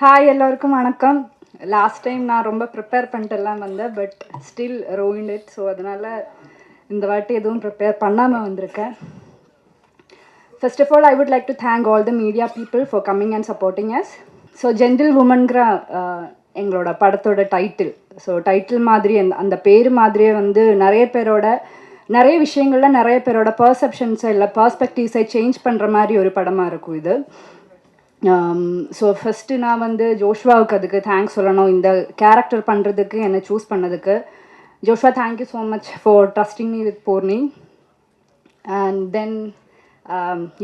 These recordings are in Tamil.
ஹாய் எல்லோருக்கும் வணக்கம். லாஸ்ட் டைம் நான் ரொம்ப ப்ரிப்பேர் பண்ணிட்டுலாம் வந்தேன் but still ruin it so அதனால் இந்த வாட்டி எதுவும் ப்ரிப்பேர் பண்ணாமல் வந்திருக்கேன். First of all I would like to thank all the media people for coming and supporting us so gentle உமன்கிற எங்களோட படத்தோட டைட்டில் ஸோ டைட்டில் மாதிரி அந்த அந்த பேர் மாதிரியே வந்து நிறைய பேரோட நிறைய விஷயங்களில் நிறைய பேரோட பர்செப்ஷன்ஸை இல்லை பர்ஸ்பெக்டிவ்ஸை சேஞ்ச் பண்ணுற மாதிரி ஒரு படமாக இருக்கும் இது. ஸோ ஃபஸ்ட்டு நான் வந்து ஜோஷ்வாவுக்கு அதுக்கு தேங்க்ஸ் சொல்லணும். இந்த கேரக்டர் பண்ணுறதுக்கு என்னை சூஸ் பண்ணதுக்கு. Joshua thank you so much for trusting me with Poorni and then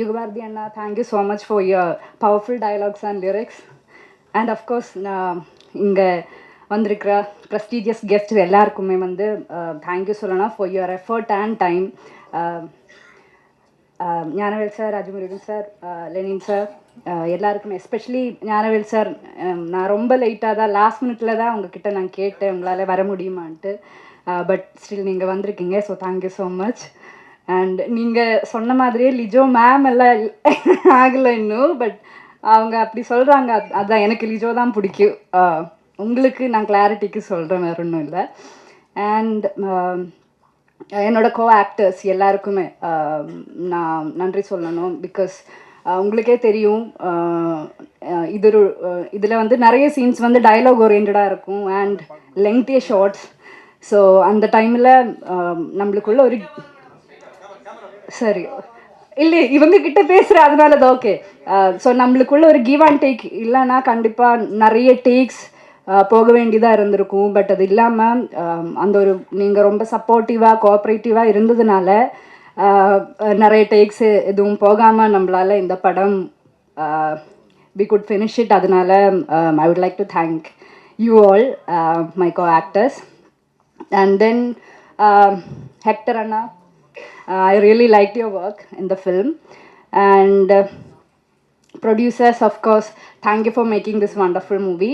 Yugabharathi Anna thank you so much for your powerful dialogues and lyrics and of course நான் இங்கே வந்திருக்கிற ப்ரெஸ்டீஜியஸ் கெஸ்ட் எல்லாருக்குமே வந்து uh, தேங்க்யூ சொல்லணும் for your effort and time Gnanavel sir Rajamurugan sir Lenin sir எல்லாருக்குமே எஸ்பெஷலி ஞானவேல் சார் நான் ரொம்ப லேட்டாக தான் லாஸ்ட் மினிட்ல தான் உங்ககிட்ட நான் கேட்டேன் உங்களால் வர முடியுமான்ட்டு. பட் ஸ்டில் நீங்கள் வந்திருக்கீங்க so thank you so much and நீங்கள் சொன்ன மாதிரியே லிஜோ மேம் எல்லாம் ஆகலை இன்னும் பட் அவங்க அப்படி சொல்கிறாங்க அதான் எனக்கு லிஜோ தான் பிடிக்கும். Uh, உங்களுக்கு நான் கிளாரிட்டிக்கு சொல்கிறேன் வேறு ஒன்றும் இல்லை. அண்ட் என்னோட கோ ஆக்டர்ஸ் எல்லாருக்குமே நான் நன்றி சொல்லணும். பிகாஸ் உங்களுக்கே தெரியும் இது இதில் வந்து நிறைய சீன்ஸ் வந்து டயலாக் ஓரியன்டாக இருக்கும் அண்ட் லெங்க்திய ஷார்ட்ஸ் ஸோ அந்த டைமில் நம்மளுக்குள்ள ஒரு சரி இல்லை இவங்க கிட்ட பேசுகிற அதனால தான் ஓகே ஸோ நம்மளுக்குள்ள ஒரு கிவ் அண்ட் டேக் இல்லைன்னா கண்டிப்பாக நிறைய டேக்ஸ் போக வேண்டியதாக இருந்திருக்கும். பட் அது இல்லாமல் அந்த ஒரு நீங்கள் ரொம்ப சப்போர்ட்டிவாக கோஆப்ரேட்டிவாக இருந்ததுனால நிறைய டேக்ஸ் எதுவும் போகாமல் நம்மளால் இந்த படம் வி குட் ஃபினிஷ் இட் அதனால I would like to thank you all my co actors and then Hector Anna I really like your work in the film and producers of course thank you for making this wonderful movie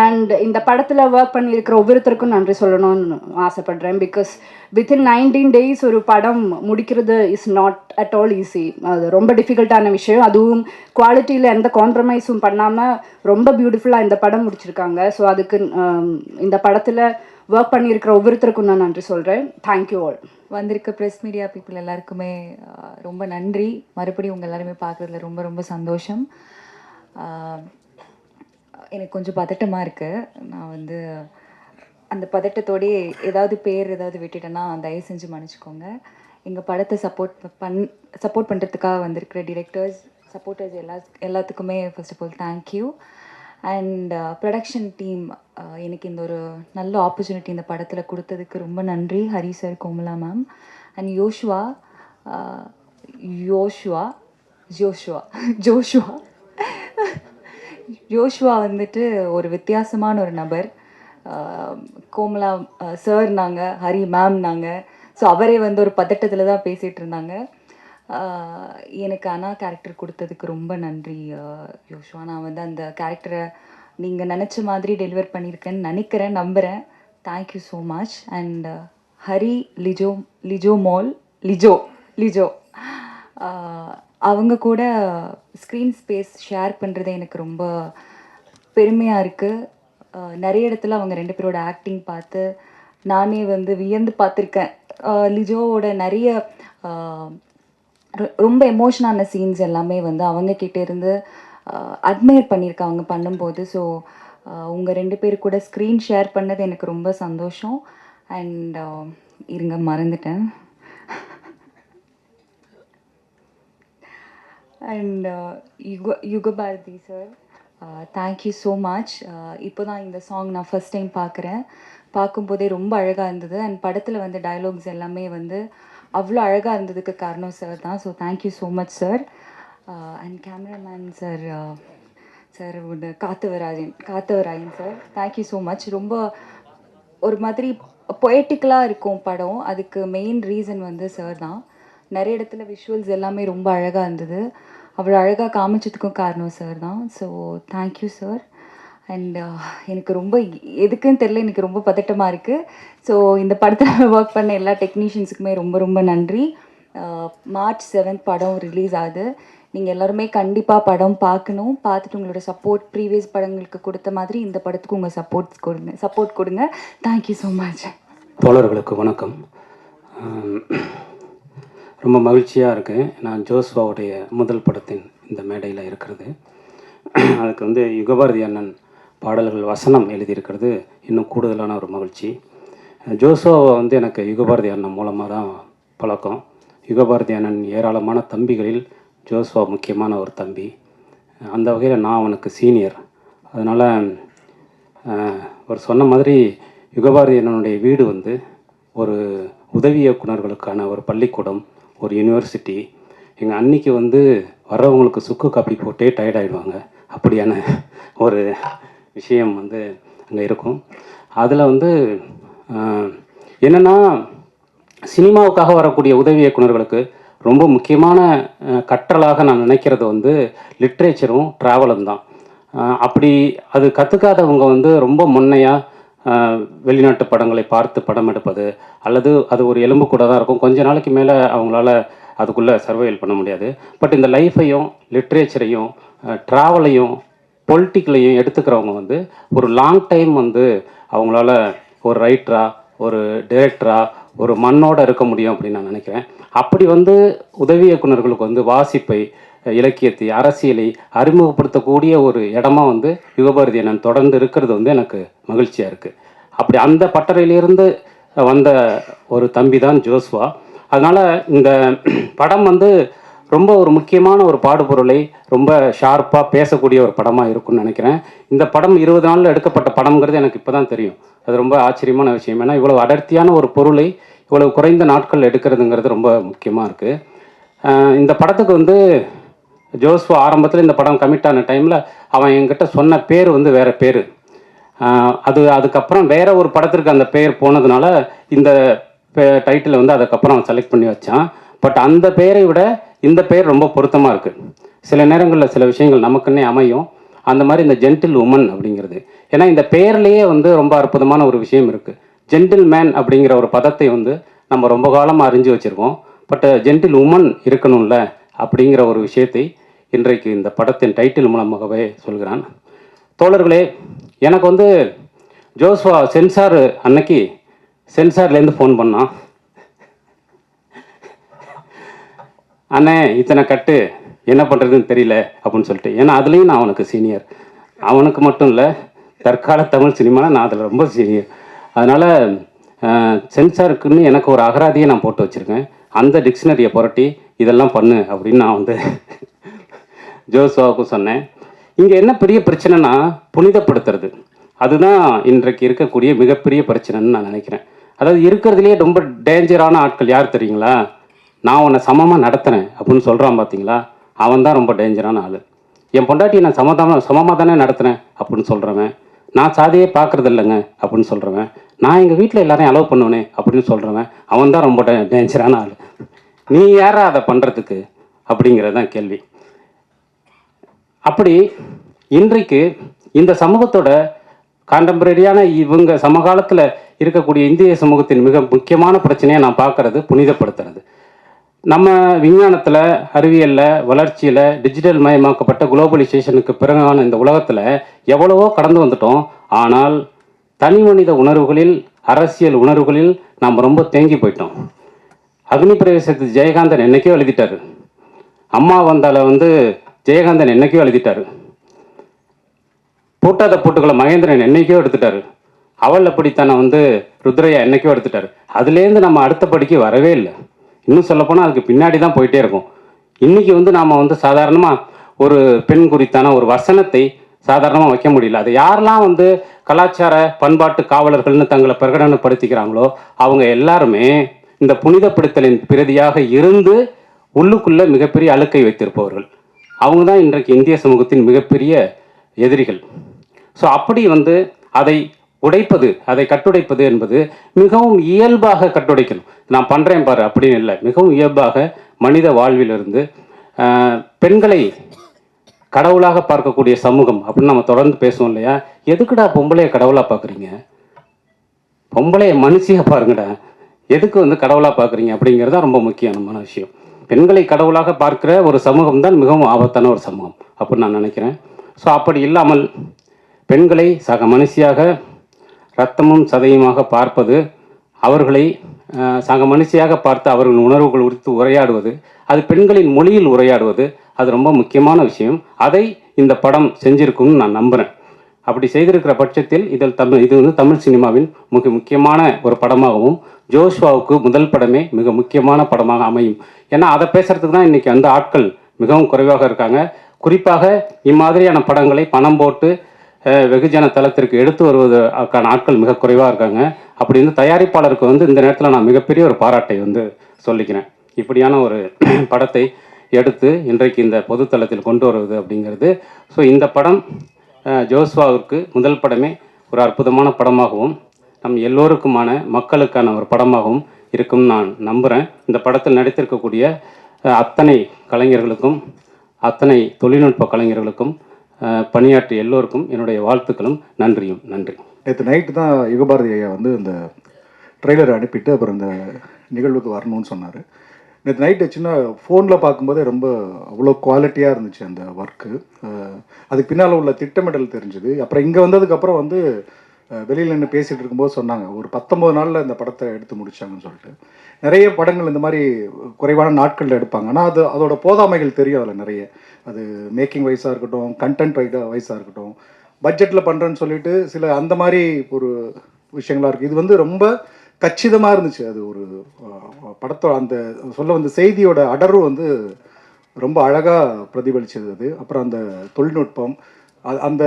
and இந்த படத்தில் ஒர்க் பண்ணியிருக்கிற ஒவ்வொருத்தருக்கும் நன்றி சொல்லணும்னு ஆசைப்படுறேன். பிகாஸ் வித்தின் நைன்டீன் டேஸ் ஒரு படம் முடிக்கிறது is not at all easy அது ரொம்ப டிஃபிகல்ட்டான விஷயம். அதுவும் குவாலிட்டியில் எந்த காம்ப்ரமைஸும் பண்ணாமல் ரொம்ப பியூட்டிஃபுல்லாக இந்த படம் முடிச்சிருக்காங்க. ஸோ அதுக்கு um, இந்த படத்தில் ஒர்க் பண்ணியிருக்கிற ஒவ்வொருத்தருக்கும் நான் நன்றி சொல்கிறேன் தேங்க்யூ ஆல் வந்திருக்க ப்ரெஸ் மீடியா பீப்புள் எல்லாருக்குமே ரொம்ப நன்றி. மறுபடியும் உங்கள் எல்லாருமே பார்க்குறதுல ரொம்ப ரொம்ப சந்தோஷம். எனக்கு கொஞ்சம் பதட்டமாக இருக்குது நான் வந்து அந்த பதட்டத்தோடயே ஏதாவது பேர் ஏதாவது விட்டுட்டேன்னா தயவு செஞ்சு மன்னிச்சிக்கோங்க. எங்கள் படத்தை சப்போர்ட் பண் சப்போர்ட் பண்ணுறதுக்காக வந்திருக்கிற டிரெக்டர்ஸ் சப்போர்ட்டர்ஸ் எல்லா எல்லாத்துக்குமே first of all thank you and production team எனக்கு இந்த ஒரு நல்ல ஆப்பர்ச்சுனிட்டி இந்த படத்தில் கொடுத்ததுக்கு ரொம்ப நன்றி Hari sir Komala ma'am and Joshua Joshua Joshua Joshua Joshua வந்துட்டு ஒரு வித்தியாசமான ஒரு நபர். Uh, கோமலா uh, சார் நாங்கள் ஹரி மேம் நாங்கள் ஸோ அவரே வந்து ஒரு பதட்டத்தில் தான் பேசிகிட்டு இருந்தாங்க. எனக்கு அண்ணா கேரக்டர் கொடுத்ததுக்கு ரொம்ப நன்றி யோஷ்வா. நான் வந்து அந்த கேரக்டரை நீங்கள் நினச்ச மாதிரி டெலிவர் பண்ணியிருக்கேன்னு நினைக்கிறேன் நம்புகிறேன் thank you so much and Hari Lijo Lijo mall Lijo Lijo. அவங்க கூட ஸ்க்ரீன் ஸ்பேஸ் ஷேர் பண்ணுறது எனக்கு ரொம்ப பெருமையாக இருக்குது நிறைய இடத்துல அவங்க ரெண்டு பேரோட ஆக்டிங் பார்த்து நானே வந்து வியந்து பார்த்துருக்கேன். லிஜோவோட நிறைய ரொம்ப எமோஷனான சீன்ஸ் எல்லாமே வந்து அவங்கக்கிட்டே இருந்து அட்மையர் பண்ணியிருக்காங்க பண்ணும்போது. ஸோ உங்கள் ரெண்டு பேர் கூட ஸ்க்ரீன் ஷேர் பண்ணது எனக்கு ரொம்ப சந்தோஷம். அண்ட் இருங்க மறந்துட்டேன். அண்ட் யுக Yugabharathi sir thank you so much இப்போ தான் இந்த சாங் நான் ஃபஸ்ட் டைம் பார்க்குறேன். பார்க்கும்போதே ரொம்ப அழகாக இருந்தது. அண்ட் படத்தில் வந்து டைலாக்ஸ் எல்லாமே வந்து அவ்வளோ அழகாக இருந்ததுக்கு காரணம் சார் தான். So thank you so much sir and cameraman sir sir Kathavarajan Kathavarayan sir thank you so much ரொம்ப ஒரு மாதிரி பொயட்டிக்கலாக இருக்கும் படம். அதுக்கு மெயின் ரீசன் வந்து சார் தான். நிறைய இடத்துல விஷுவல்ஸ் எல்லாமே ரொம்ப அழகாக இருந்தது. அவ்வளோ அழகாக காமிச்சதுக்கும் காரணம் சார் தான். So thank you sir and uh, எனக்கு ரொம்ப எதுக்குன்னு தெரில எனக்கு ரொம்ப பதட்டமாக இருக்குது ஸோ இந்த படத்தில் ஒர்க் பண்ண எல்லா டெக்னீஷியன்ஸுக்குமே ரொம்ப ரொம்ப நன்றி. Uh, மார்ச் செவன்த் படம் ரிலீஸ் ஆகுது. நீங்கள் எல்லாருமே கண்டிப்பாக படம் பார்க்கணும். பார்த்துட்டு உங்களோட சப்போர்ட் ப்ரீவியஸ் படங்களுக்கு கொடுத்த மாதிரி இந்த படத்துக்கு உங்கள் சப்போர்ட்ஸ் கொடுங்க. சப்போர்ட் கொடுங்க. தேங்க்யூ ஸோ மச் தோழர்களுக்கு வணக்கம். Um, ரொம்ப மகிழ்ச்சியாக இருக்குது நான் ஜோஸ்வாவுடைய முதல் படத்தின் இந்த மேடையில் இருக்கிறது. அதுக்கு வந்து யுகபாரதி அண்ணன் பாடல்கள் வசனம் எழுதியிருக்கிறது. இன்னும் கூடுதலான ஒரு மகிழ்ச்சி. ஜோசோவை வந்து எனக்கு யுகபாரதி அண்ணன் மூலமாக தான் பழக்கம். யுகபாரதி அண்ணன் ஏராளமான தம்பிகளில் ஜோஸ்வா முக்கியமான ஒரு தம்பி. அந்த வகையில் நான் அவனுக்கு சீனியர். அதனால் அவர் சொன்ன மாதிரி யுகபாரதி அண்ணனுடைய வீடு வந்து ஒரு உதவி இயக்குனர்களுக்கான ஒரு பள்ளிக்கூடம் ஒரு யூனிவர்சிட்டி. எங்கள் அன்னைக்கு வந்து வர்றவங்களுக்கு சுக்கு காப்பி போட்டே டயர்ட் ஆகிடுவாங்க அப்படியான ஒரு விஷயம் வந்து அங்கே இருக்கும். அதில் வந்து என்னென்னா சினிமாவுக்காக வரக்கூடிய உதவி இயக்குனர்களுக்கு ரொம்ப முக்கியமான கற்றலாக நான் நினைக்கிறது வந்து லிட்ரேச்சரும் ட்ராவலும் தான். அப்படி அது கற்றுக்காதவங்க வந்து ரொம்ப முன்னையாக வெளிநாட்டு படங்களை பார்த்து படம் எடுப்பது அல்லது அது ஒரு எலும்பு கூட தான் இருக்கும். கொஞ்ச நாளைக்கு மேலே அவங்களால அதுக்குள்ளே சர்வைவல் பண்ண முடியாது. பட் இந்த லைஃப்பையும் லிட்ரேச்சரையும் ட்ராவலையும் பொலிட்டிக்கலையும் எடுத்துக்கிறவங்க வந்து ஒரு லாங் டைம் வந்து அவங்களால ஒரு ரைட்டராக ஒரு டைரக்டரா ஒரு மண்ணோடு இருக்க முடியும் அப்படின்னு நான் நினைக்கிறேன். அப்படி வந்து உதவி இயக்குனர்களுக்கு வந்து வாசிப்பை இலக்கியத்தை அரசியலை அறிமுகப்படுத்தக்கூடிய ஒரு இடமா வந்து யுகபாரதி நான் தொடர்ந்து இருக்கிறது வந்து எனக்கு மகிழ்ச்சியாக இருக்குது அப்படி அந்த பட்டறையிலிருந்து வந்த ஒரு தம்பி தான் ஜோஸ்வா. அதனால் இந்த படம் வந்து ரொம்ப ஒரு முக்கியமான ஒரு பாடுபொருளை ரொம்ப ஷார்ப்பாக பேசக்கூடிய ஒரு படமாக இருக்கும்னு நினைக்கிறேன். இந்த படம் இருபது நாளில் எடுக்கப்பட்ட படம்ங்கிறது எனக்கு இப்போ தான் தெரியும். அது ரொம்ப ஆச்சரியமான விஷயம். ஏன்னா இவ்வளோ அடர்த்தியான ஒரு பொருளை இவ்வளவு குறைந்த நாட்கள் எடுக்கிறதுங்கிறது ரொம்ப முக்கியமாக இருக்குது இந்த படத்துக்கு வந்து ஜோஸ்வா ஆரம்பத்தில் இந்த படம் கமிட் ஆன டைமில் அவன் என்கிட்ட சொன்ன பேர் வந்து வேறு பேர். அது அதுக்கப்புறம் வேறு ஒரு படத்திற்கு அந்த பேர் போனதுனால இந்த டைட்டில் வந்து அதுக்கப்புறம் அவன் செலக்ட் பண்ணி வச்சான். பட் அந்த பெயரை விட இந்த பெயர் ரொம்ப பொருத்தமாக இருக்குது சில நேரங்களில் சில விஷயங்கள் நமக்குன்னே அமையும். அந்த மாதிரி இந்த ஜென்டில் உமன் அப்படிங்கிறது. ஏன்னா இந்த பெயர்லேயே வந்து ரொம்ப அற்புதமான ஒரு விஷயம் இருக்குது ஜென்டில் மேன் அப்படிங்கிற ஒரு பதத்தை வந்து நம்ம ரொம்ப காலமாக அறிஞ்சு வச்சுருக்கோம். பட் ஜென்டில் உமன் இருக்கணும்ல அப்படிங்கிற ஒரு விஷயத்தை இன்றைக்கு இந்த படத்தின் டைட்டில் மூலமாகவே சொல்கிறான். தோழர்களே எனக்கு வந்து ஜோஸ்வா சென்சார் அன்னைக்கு சென்சார்லேருந்து ஃபோன் பண்ணான். அண்ணே இத்தனை கட்டு என்ன பண்ணுறதுன்னு தெரியல அப்படின்னு சொல்லிட்டு. ஏன்னா அதுலேயும் நான் அவனுக்கு சீனியர் அவனுக்கு மட்டும் இல்லை தற்கால தமிழ் சினிமாவில் நான் அதில் ரொம்ப சீனியர் அதனால் சென்சாருக்குன்னு எனக்கு ஒரு அகராதியை நான் போட்டு வச்சுருக்கேன். அந்த டிக்ஷனரியை புரட்டி இதெல்லாம் பண்ணு அப்படின்னு நான் வந்து ஜோசுவாவுக்கும் சொன்னேன். இங்கே என்ன பெரிய பிரச்சனைனா புனிதப்படுத்துறது. அதுதான் இன்றைக்கு இருக்கக்கூடிய மிகப்பெரிய பிரச்சனைன்னு நான் நினைக்கிறேன். அதாவது இருக்கிறதுலேயே ரொம்ப டேஞ்சரான ஆட்கள் யார் தெரியுங்களா? நான் உன்னை சமமாக நடத்துகிறேன் அப்படின்னு சொல்கிறான் பார்த்தீங்களா அவன் தான் ரொம்ப டேஞ்சரான ஆள். என் பொண்டாட்டியை நான் சமதமாக சமமாக தானே நடத்துகிறேன் அப்படின்னு சொல்கிறவன் நான் சாதியே பார்க்குறது இல்லைங்க அப்படின்னு சொல்கிறவன் நான் எங்கள் வீட்டில் எல்லாரையும் அலோவ் பண்ணுவேனே அப்படின்னு சொல்கிறவன் அவன் தான் ரொம்ப டே- டேஞ்சரான ஆள். நீ யாரா அதை பண்ணுறதுக்கு அப்படிங்கிறது தான் கேள்வி. அப்படி இன்றைக்கு இந்த சமூகத்தோட கான்டெம்பரரியான இவங்க சமகாலத்தில் இருக்கக்கூடிய இந்திய சமூகத்தின் மிக முக்கியமான பிரச்சனையை நான் பார்க்கறது புனிதப்படுத்துறது. நம்ம விஞ்ஞானத்தில் அறிவியலில் வளர்ச்சியில் டிஜிட்டல் மயமாக்கப்பட்ட குளோபலைசேஷனுக்கு பிறகான இந்த உலகத்தில் எவ்வளவோ கடந்து வந்துட்டோம். ஆனால் தனி மனித உணர்வுகளில் அரசியல் உணர்வுகளில் நாம் ரொம்ப தேங்கி போயிட்டோம். அக்னி பிரவேசத்து ஜெயகாந்தன் என்னைக்கோ எழுதிட்டாரு. அம்மா வந்தால வந்து ஜெயகாந்தன் என்னைக்கோ எழுதிட்டார். பூட்டாத பூட்டுக்களை மகேந்திரன் என்னைக்கோ எடுத்துட்டாரு. அவள் அப்படித்தானே வந்து ருத்ரையா என்னைக்கோ எடுத்துட்டாரு. அதுலேருந்து நம்ம அடுத்த படிக்கு வரவே இல்லை. இன்னும் சொல்லப்போனால் அதுக்கு பின்னாடி தான் போயிட்டே இருக்கும். இன்னைக்கு வந்து நாம் வந்து சாதாரணமாக ஒரு பெண் குறித்தான ஒரு வசனத்தை சாதாரணமாக வைக்க முடியல. அது யாரெல்லாம் வந்து கலாச்சார பண்பாட்டு காவலர்கள்னு தங்களை பிரகடனப்படுத்திக்கிறாங்களோ அவங்க எல்லாருமே இந்த புனிதப்படுத்தலின் பிரதியாக இருந்து உள்ளுக்குள்ள மிகப்பெரிய அழுக்கை வைத்திருப்பவர்கள். அவங்க தான் இன்றைக்கு இந்திய சமூகத்தின் மிகப்பெரிய எதிரிகள். ஸோ அப்படி வந்து அதை உடைப்பது அதை கட்டுடைப்பது என்பது மிகவும் இயல்பாக கட்டுடைக்கணும். நான் பண்ணுறேன் பாரு அப்படின்னு இல்லை. மிகவும் இயல்பாக மனித வாழ்விலிருந்து பெண்களை கடவுளாக பார்க்கக்கூடிய சமூகம் அப்படின்னு நம்ம தொடர்ந்து பேசுவோம் இல்லையா? எதுக்குடா பொம்பளைய கடவுளாக பார்க்குறீங்க? பொம்பளைய மனுஷியாக பாருங்கடா. எதுக்கு வந்து கடவுளாக பார்க்குறீங்க அப்படிங்கிறது தான் ரொம்ப முக்கியமான விஷயம். பெண்களை கடவுளாக பார்க்குற ஒரு சமூகம் தான் மிகவும் ஆபத்தான ஒரு சமூகம் அப்படின்னு நான் நினைக்கிறேன். ஸோ அப்படி இல்லாமல் பெண்களை சக மனுஷியாக ரத்தமும் சதையுமாக பார்ப்பது அவர்களை சங்க சக மனுஷியாக பார்த்து அவர்களின் உணர்வுகள் குறித்து உரையாடுவது அது பெண்களின் மொழியில் உரையாடுவது அது ரொம்ப முக்கியமான விஷயம். அதை இந்த படம் செஞ்சிருக்கும்னு நான் நம்புகிறேன் அப்படி செய்திருக்கிற பட்சத்தில் இதில் தமிழ் இது வந்து தமிழ் சினிமாவின் மிக முக்கியமான ஒரு படமாகவும் ஜோஷ்வாவுக்கு முதல் படமே மிக முக்கியமான படமாக அமையும். ஏன்னா அதை பேசுகிறதுக்கு தான் இன்றைக்கி அந்த ஆட்கள் மிகவும் குறைவாக இருக்காங்க. குறிப்பாக இம்மாதிரியான படங்களை பணம் போட்டு வெகுஜன தளத்திற்கு எடுத்து வருவதற்கான ஆட்கள் மிக குறைவாக இருக்காங்க. அப்படி வந்து தயாரிப்பாளருக்கு வந்து இந்த நேரத்தில் நான் மிகப்பெரிய ஒரு பாராட்டை வந்து சொல்லிக்கிறேன். இப்படியான ஒரு படத்தை எடுத்து இன்றைக்கு இந்த பொதுத்தளத்தில் கொண்டு வருவது அப்படிங்கிறது. ஸோ இந்த படம் ஜோஸ்வாவுக்கு முதல் படமே ஒரு அற்புதமான படமாகவும் நம் எல்லோருக்குமான மக்களுக்கான ஒரு படமாகவும் இருக்கும் நான் நம்புகிறேன் இந்த படத்தில் நடித்திருக்கக்கூடிய அத்தனை கலைஞர்களுக்கும் அத்தனை தொழில்நுட்ப கலைஞர்களுக்கும் பணியாற்றிய எல்லோருக்கும் என்னுடைய வாழ்த்துக்களும் நன்றியும் நன்றி. நேற்று நைட்டு தான் யுகபாரதி ஐயா வந்து இந்த ட்ரெய்லரை அனுப்பிட்டு அப்புறம் இந்த நிகழ்வுக்கு வரணும்னு சொன்னார். நேற்று நைட்டு சின்ன ஃபோனில் பார்க்கும்போதே ரொம்ப அவ்வளோ குவாலிட்டியாக இருந்துச்சு அந்த ஒர்க்கு அதுக்கு பின்னால் உள்ள திட்டமிடல் தெரிஞ்சுது. அப்புறம் இங்கே வந்ததுக்கப்புறம் வந்து வெளியில் நின்று பேசிகிட்டு இருக்கும்போது சொன்னாங்க. ஒரு பத்தொம்போது நாளில் இந்த படத்தை எடுத்து முடித்தாங்கன்னு சொல்லிட்டு. நிறைய படங்கள் இந்த மாதிரி குறைவான நாட்களில் எடுப்பாங்க. ஆனால் அது அதோட போதாமைகள் தெரியும் அதில் நிறைய. அது மேக்கிங் வைஸாக இருக்கட்டும் கண்டென்ட் வைஸாக இருக்கட்டும். பட்ஜெட்டில் பண்ணுறேன்னு சொல்லிட்டு சில அந்த மாதிரி ஒரு விஷயங்களாக இருக்குது இது வந்து ரொம்ப கச்சிதமாக இருந்துச்சு. அது ஒரு படத்தோட அந்த சொல்ல வந்த செய்தியோட அடர்வு வந்து ரொம்ப அழகாக பிரதிபலிச்சது அது. அப்புறம் அந்த தொழில்நுட்பம் அந்த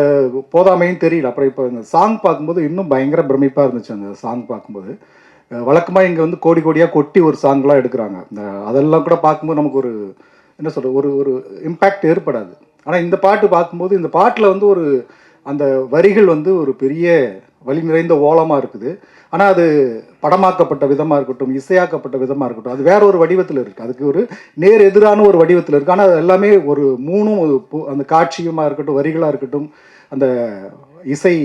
போதாமையும் தெரியல. அப்புறம் இப்போ இந்த சாங் பார்க்கும்போது இன்னும் பயங்கர பிரமிப்பாக இருந்துச்சு அந்த சாங் பார்க்கும்போது. வழக்கமாக இங்கே வந்து கோடி கோடியாக கொட்டி ஒரு சாங்லாம் எடுக்கிறாங்க. இந்த அதெல்லாம் கூட பார்க்கும்போது நமக்கு ஒரு என்ன சொல்கிறது ஒரு ஒரு இம்பேக்ட் ஏற்படாது. ஆனால் இந்த பாட்டு பார்க்கும்போது இந்த பாட்டில் வந்து ஒரு அந்த வரிகள் வந்து ஒரு பெரிய வலி நிறைந்த ஓலமாக இருக்குது. ஆனால் அது படமாக்கப்பட்ட விதமாக இருக்கட்டும் இசையாக்கப்பட்ட விதமாக இருக்கட்டும் அது வேற ஒரு வடிவத்தில் இருக்குது அதுக்கு ஒரு நேர் எதிரான ஒரு வடிவத்தில் இருக்குது ஆனால் அது எல்லாமே ஒரு மூணும் பு- அந்த காட்சியுமாக இருக்கட்டும் வரிகளாக இருக்கட்டும் அந்த இசை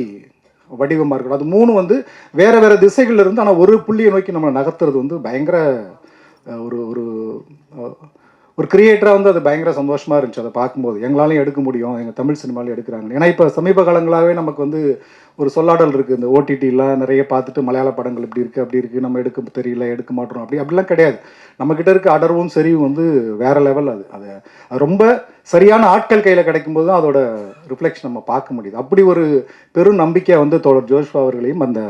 வடிவமாக இருக்கட்டும் அது மூணு வந்து வேறு வேறு திசைகளில் இருந்து ஆனால் ஒரு புள்ளியை நோக்கி நம்மளை நகர்த்துறது வந்து பயங்கர ஒரு ஒரு ஒரு கிரியேட்டராக வந்து அது பயங்கர சந்தோஷமாக இருந்துச்சு. அதை பார்க்கும்போது எங்களாலையும் எடுக்க முடியும். எங்கள் தமிழ் சினிமாலையும் எடுக்கிறாங்க ஏன்னா இப்போ சமீப காலங்களாகவே நமக்கு வந்து ஒரு சொல்லாடல் இருக்குது இந்த ஓடிடிலாம் நிறைய பார்த்துட்டு மலையாள படங்கள் இப்படி இருக்குது அப்படி இருக்குது நம்ம எடுக்க தெரியல எடுக்க மாட்டோம். அப்படி அப்படிலாம் கிடையாது. நம்மக்கிட்ட இருக்க அடர்வும் சரிவும் வந்து வேற லெவல் அது. அது அது ரொம்ப சரியான ஆட்கள் கையில் கிடைக்கும்போது தான் அதோட ரிஃப்ளெக்ஷன் நம்ம பார்க்க முடியுது. அப்படி ஒரு பெரும் நம்பிக்கை வந்து தோழர் ஜோஷ்வா அவர்களையும் அந்த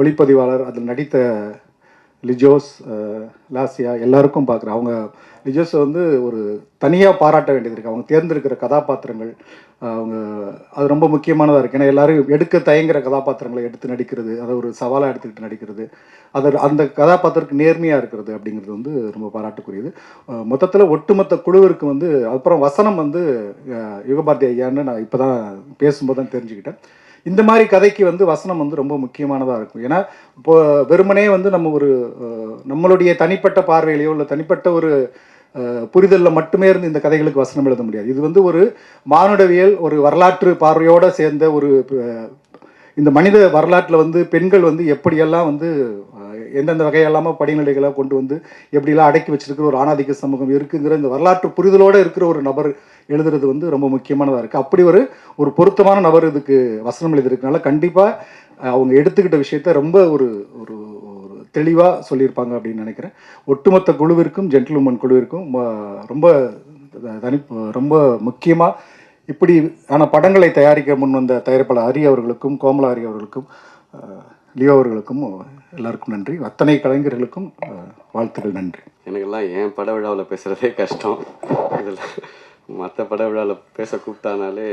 ஒளிப்பதிவாளர் அதில் நடித்த லிஜோஸ் லாசியா எல்லாருக்கும் பார்க்குறேன். அவங்க நிஜஸ் வந்து ஒரு தனியாக பாராட்ட வேண்டியது இருக்குது அவங்க தேர்ந்தெடுக்கிற கதாபாத்திரங்கள் அவங்க அது ரொம்ப முக்கியமானதாக இருக்குது ஏன்னா எல்லோரும் எடுக்க தயங்குற கதாபாத்திரங்களை எடுத்து நடிக்கிறது அதை ஒரு சவாலாக எடுத்துக்கிட்டு நடிக்கிறது அது அந்த கதாபாத்திரத்துக்கு நேர்மையாக இருக்கிறது அப்படிங்கிறது வந்து ரொம்ப பாராட்டுக்குரியது. மொத்தத்தில் ஒட்டுமொத்த குழுவிற்கு வந்து அப்புறம் வசனம் வந்து யுகபாரதி ஐயான்னு நான் இப்போ தான் பேசும்போது தான் தெரிஞ்சுக்கிட்டேன். இந்த மாதிரி கதைக்கு வந்து வசனம் வந்து ரொம்ப முக்கியமானதாக இருக்கும். ஏன்னா இப்போ வெறுமனே வந்து நம்ம ஒரு நம்மளுடைய தனிப்பட்ட பார்வையிலையோ இல்லை தனிப்பட்ட ஒரு புரிதலில் மட்டுமே இருந்து இந்த கதைகளுக்கு வசனம் எழுத முடியாது. இது வந்து ஒரு மானுடவியல் ஒரு வரலாற்று பார்வையோடு சேர்ந்த ஒரு இந்த மனித வரலாற்றில் வந்து பெண்கள் வந்து எப்படியெல்லாம் வந்து எந்தெந்த வகையெல்லாம படிநிலைகளை கொண்டு வந்து எப்படியெல்லாம் அடக்கி வச்சிருக்கிற ஒரு ஆணாதிக்க சமூகம் இருக்குங்கிற இந்த வரலாற்று புரிதலோடு இருக்கிற ஒரு நபர் எழுதுறது வந்து ரொம்ப முக்கியமானதாக இருக்குது அப்படி ஒரு ஒரு பொருத்தமான நபர் இதுக்கு வசனம் எழுதியிருக்கனால கண்டிப்பாக அவங்க எடுத்துக்கிட்ட விஷயத்த ரொம்ப ஒரு ஒரு தெளிவாக சொல்லியிருப்பாங்க அப்படின்னு நினைக்கிறேன். ஒட்டுமொத்த குழுவிற்கும் ஜென்டில்மன் குழுவிற்கும் ரொம்ப தனி ரொம்ப முக்கியமாக இப்படி ஆனால் படங்களை தயாரிக்க முன் வந்த தயாரிப்பாளர் ஹரி அவர்களுக்கும் கோமலா ஹரி அவர்களுக்கும் லியோ அவர்களுக்கும் எல்லாருக்கும் நன்றி. அத்தனை கலைஞர்களுக்கும் வாழ்த்துக்கள் நன்றி. எனக்கெல்லாம் என் பட விழாவில் பேசுகிறதே கஷ்டம். இதில் மற்ற பட விழாவில் பேச கூப்பிட்டானாலே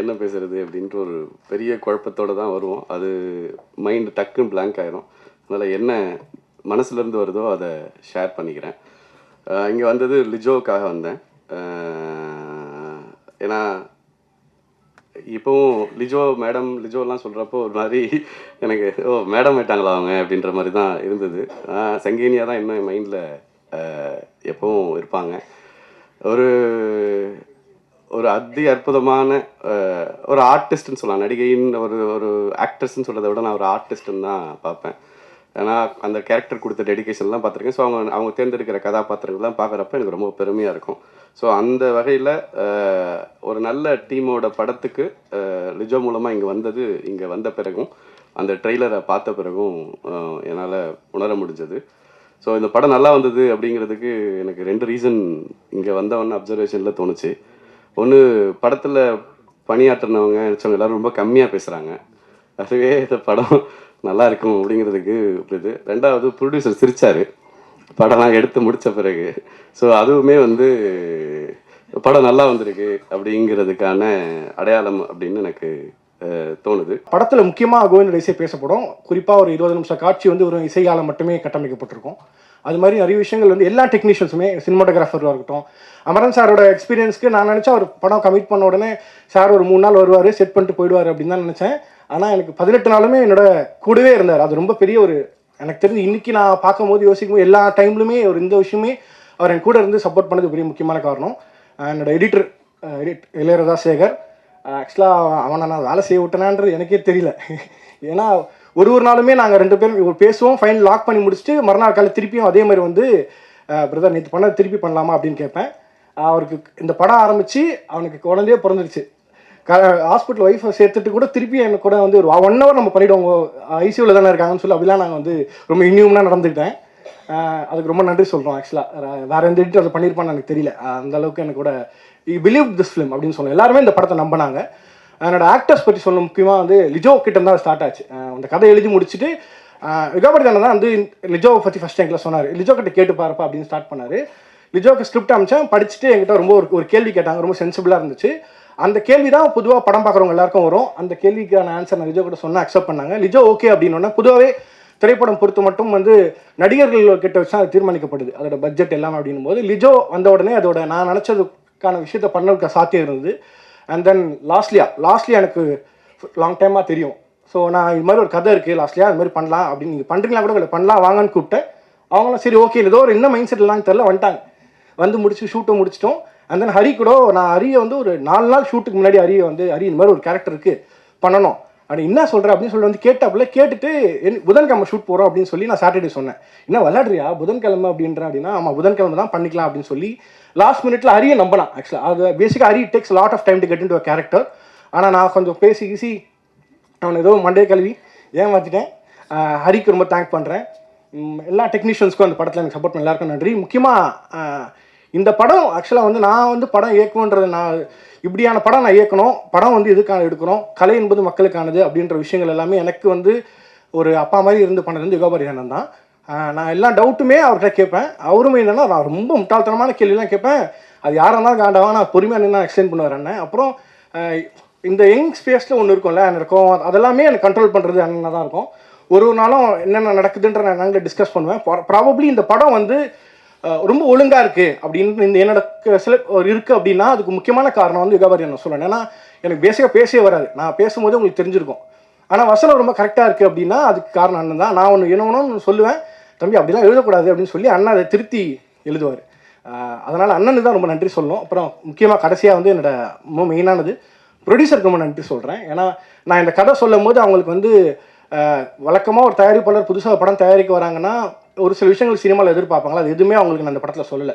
என்ன பேசுகிறது அப்படின்ட்டு ஒரு பெரிய குழப்பத்தோடு தான் வருவோம். அது மைண்டு டக்குன்னு பிளாங்க் ஆயிரும். அதனால் என்ன மனசுலேருந்து வருதோ அதை ஷேர் பண்ணிக்கிறேன். இங்கே வந்தது லிஜோவுக்காக வந்தேன். ஏன்னா இப்போவும் லிஜோ மேடம் லிஜோலாம் சொல்கிறப்போ ஒரு மாதிரி எனக்கு ஓ மேடம் ஆயிட்டாங்களா அவங்க? அப்படின்ற மாதிரி தான் இருந்தது. சங்கீனியாக தான் இன்னும் என் மைண்டில் எப்பவும் இருப்பாங்க. ஒரு ஒரு அதி அற்புதமான ஒரு ஆர்டிஸ்ட்னு சொல்லலாம். நடிகையின் ஒரு ஒரு ஆக்ட்ரஸ்ன்னு சொல்கிறத விட நான் ஒரு ஆர்டிஸ்ட்டுன்னு தான் பார்ப்பேன். ஏன்னா அந்த கேரக்டர் கொடுத்த டெடிகேஷன்லாம் பார்த்துருக்கேன். ஸோ அவங்க அவங்க தேர்ந்தெடுக்கிற கதாபாத்திரங்கள்லாம் பார்க்குறப்ப எனக்கு ரொம்ப பெருமையாக இருக்கும். ஸோ அந்த வகையில் ஒரு நல்ல டீமோட படத்துக்கு லிஜோ மூலமாக இங்கே வந்தது இங்கே வந்த பிறகும் அந்த ட்ரெய்லரை பார்த்த பிறகும் என்னால் உணர முடிஞ்சது. ஸோ இந்த படம் நல்லா வந்தது அப்படிங்கிறதுக்கு எனக்கு ரெண்டு ரீசன் இங்கே வந்தவொன்னு அப்சர்வேஷனில் தோணுச்சு. ஒன்று படத்தில் பணியாற்றினவங்க நினச்சவங்க எல்லாரும் ரொம்ப கம்மியாக பேசுகிறாங்க அதுவே இந்த படம் நல்லா இருக்கும் அப்படிங்கிறதுக்கு இது. ரெண்டாவது ப்ரொடியூசர் சிரித்தார் படம்லாம் எடுத்து முடித்த பிறகு. ஸோ அதுவுமே வந்து படம் நல்லா வந்திருக்கு அப்படிங்கிறதுக்கான அடையாளம் அப்படின்னு எனக்கு தோணுது. படத்தில் முக்கியமாக கோவிந்தோட இசை பேசப்படும். குறிப்பாக ஒரு இருபது நிமிஷம் காட்சி வந்து ஒரு இசையால் மட்டுமே கட்டமைக்கப்பட்டிருக்கும். அது மாதிரி நிறைய விஷயங்கள் வந்து எல்லா டெக்னீஷியன்ஸுமே சினிமாட்டோகிராஃபராக இருக்கட்டும். அமரன் சாரோட எக்ஸ்பீரியன்ஸ்க்கு நான் நினச்சா அவர் படம் கமிட் பண்ண உடனே சார் ஒரு மூணு நாள் வருவார் செட் பண்ணிட்டு போயிடுவார் அப்படின்னு தான் நினச்சேன். ஆனால் எனக்கு பதினெட்டு நாளுமே என்னோட கூடவே இருந்தார். அது ரொம்ப பெரிய ஒரு எனக்கு தெரிஞ்சு இன்னைக்கு நான் பார்க்கும் போது யோசிக்கும் போது எல்லா டைம்லுமே ஒரு இந்த விஷயமே அவர் என் கூட இருந்து சப்போர்ட் பண்ணது பெரிய முக்கியமான காரணம். என்னோட எடிட்டர் எடிட் இளையராஜா சேகர். ஆக்சுவலாக அவனை நான் வேலை செய்ய விட்டனான்றது எனக்கே தெரியல. ஏன்னா ஒரு ஒரு நாளுமே நாங்கள் ரெண்டு பேரும் பேசுவோம் ஃபைனல் லாக் பண்ணி முடிச்சுட்டு மறுநாள் காலை திருப்பியும் அதே மாதிரி வந்து பிரதர் நேற்று பண்ண திருப்பி பண்ணலாமா அப்படின்னு கேட்பேன். அவருக்கு இந்த படம் ஆரம்பித்து அவனுக்கு குழந்தையே பிறந்துருச்சு. ஹாஸ்பிட்டல் ஒய்ஃபை சேர்த்துட்டு கூட திருப்பி எனக்கு கூட வந்து ஒரு ஒன் ஹவர் நம்ம பண்ணிவிடுவோம் ஐசியூவில் தானே இருக்காங்கன்னு சொல்லி அப்படிலாம் நாங்கள் வந்து ரொம்ப இனியூம்னா நடந்துக்கிட்டேன். அதுக்கு ரொம்ப நன்றி சொல்கிறோம் ஆக்சுவலாக வேற எந்த எடிட்டர் அதை பண்ணியிருப்பான்னு எனக்கு தெரியல. அந்த அளவுக்கு எனக்கு கூட பிலீவ் திஸ் ஃபிலிம் அப்படின்னு சொல்லுவோம் எல்லாருமே இந்த படத்தை நம்பினாங்க. என்னோட ஆக்டர்ஸ் பற்றி சொல்ல முக்கியமாக வந்து லிஜோ கிட்ட தான் ஸ்டார்ட் ஆச்சு. அந்த கதை எழுதி முடிச்சுட்டு விகாபடி தான் வந்து லிஜோவை பற்றி ஃபஸ்ட் என்கிட்ட சொன்னார். லிஜோ கிட்ட கேட்டு பாருப்பா அப்படின்னு ஸ்டார்ட் பண்ணார். லிஜோக்கு ஸ்கிரிப்ட் அமிச்சேன் படிச்சுட்டு என்கிட்ட ரொம்ப ஒரு ஒரு கேள்வி கேட்டாங்க. ரொம்ப சென்சிபிளாக இருந்துச்சு. அந்த கேள்வி தான் பொதுவாக படம் பார்க்குறவங்க எல்லாருக்கும் வரும். அந்த கேள்விக்கான ஆன்சர் நான் லிஜோ கிட்ட சொன்னால் அக்செப்ட் பண்ணாங்க. லிஜோ ஓகே அப்படின்னு பொதுவாகவே திரைப்படம் பொறுத்து மட்டும் வந்து நடிகர்கள் கிட்ட வச்சு அது தீர்மானிக்கப்படுது. அதோட பட்ஜெட் எல்லாம் அப்படின்னும் போது லிஜோ வந்த உடனே அதோட நான் நினச்சதுக்கான விஷயத்த பண்ணுறதுக்கு சாத்தியம் இருந்தது. அண்ட் தென் லாஸ்ட்லியா லாஸ்ட்லியா எனக்கு லாங் டைமாக தெரியும். ஸோ நான் இது மாதிரி ஒரு கதை இருக்குது லாஸ்ட்லியா அது மாதிரி பண்ணலாம் அப்படின்னு நீங்கள் பண்ணுறீங்களா கூட பண்ணலாம் வாங்கன்னு கூப்பிட்டேன். அவங்களும் சரி ஓகே ஏதோ ஒரு என்ன மைண்ட் செட்லாம் தெரில வந்துட்டாங்க. வந்து முடிச்சு ஷூட்டை முடிச்சிட்டோம். அண்ட் தென் ஹரி கூட நான் ஹரியை வந்து ஒரு நாலு நாள் ஷூட்டுக்கு முன்னாடி ஹரியை வந்து ஹரி இந்த மாதிரி ஒரு கேரக்டருக்கு பண்ணணும். அப்படி என்ன சொல்கிற அப்படின்னு சொல்லி வந்து கேட்டாப்புல கேட்டுட்டு என் புதன்கிழமை ஷூட் போகிறோம் அப்படின்னு சொல்லி நான் சாட்டர்டே சொன்னேன். என்ன விளாட்றியா புதன்கிழமை அப்படின்ற அப்படின்னா ஆமாம் புதன்கிழமை தான் பண்ணிக்கலாம் அப்படின்னு சொல்லி லாஸ்ட் மினிட்ல அரிய நம்பலாம். ஆக்சுவலாக அது பேசிக்காக அரிய takes lot of time to get into character ஆனால் நான் கொஞ்சம் பேசி கீசி அவனை ஏதோ மண்டே கழுவி ஏமாற்றிட்டேன் ஹரிக்கு ரொம்ப தேங்க் பண்ணுறேன் எல்லா டெக்னீஷியன்ஸ்க்கும் அந்த படத்தில் எனக்கு சப்போர்ட் பண்ண எல்லாருக்கும் நன்றி. முக்கியமாக இந்த படம் ஆக்சுவலாக வந்து நான் வந்து படம் இயக்கணுன்றது நான் இப்படியான படம் நான் இயக்கணும் படம் வந்து இதுக்கான எடுக்கணும் கலை என்பது மக்களுக்கானது அப்படின்ற விஷயங்கள் எல்லாமே எனக்கு வந்து ஒரு அப்பா மாதிரி இருந்து பண்ணது வந்து யுகாபரி அண்ணன் தான். நான் எல்லா டவுட்டுமே அவர்கிட்ட கேட்பேன். அவருமே என்னென்னா நான் ரொம்ப முட்டாள்தனமான கேள்விலாம் கேட்பேன். அது யாராக இருந்தாலும் காண்டாவா நான் பொறுமையாக நின்று எக்ஸ்பிளைன் பண்ணுவார் அண்ணன். அப்புறம் இந்த யங் ஸ்பேஸில் ஒன்று இருக்கும்ல இருக்கும். அதெல்லாமே எனக்கு கண்ட்ரோல் பண்ணுறது அண்ணனாக தான் இருக்கும். ஒரு ஒரு நாளும் என்னென்ன நடக்குதுன்ற நான் நாங்கள் டிஸ்கஸ் பண்ணுவேன். ப்ராபப்ளி இந்த படம் வந்து ரொம்ப ஒழுங்காக இருக்குது அப்படின்னு இந்த என்னோட சில ஒரு இருக்குது அப்படின்னா அதுக்கு முக்கியமான காரணம் வந்து யுகாபாரி நான் சொல்லணும். ஏன்னா எனக்கு பேசிக்காக பேசவே வராது. நான் பேசும்போது உங்களுக்கு தெரிஞ்சிருக்கும். ஆனால் வசனம் ரொம்ப கரெக்டாக இருக்குது அப்படின்னா அதுக்கு காரணம் அண்ணன் தான் நான் ஒன்று என்ன வேணும்னு சொல்லுவேன். தம்பி அப்படிலாம் எழுதக்கூடாது அப்படின்னு சொல்லி அண்ணன் அதை திருத்தி எழுதுவார். அதனால் அண்ணனுக்கு தான் ரொம்ப நன்றி சொல்லணும். அப்புறம் முக்கியமாக கடைசியாக வந்து என்னோடய ரொம்ப மெயினானது ப்ரொடியூசருக்கு ரொம்ப நன்றி சொல்கிறேன் ஏன்னா நான் இந்த கதை சொல்லும் போது அவங்களுக்கு வந்து வழக்கமாக ஒரு தயாரிப்பாளர் புதுசாக படம் தயாரிக்க வராங்கன்னா ஒரு சில விஷயங்கள் சினிமாவில் எதிர்பார்ப்பாங்களா? அது எதுவுமே அவங்களுக்கு நான் அந்த படத்தில் சொல்லலை.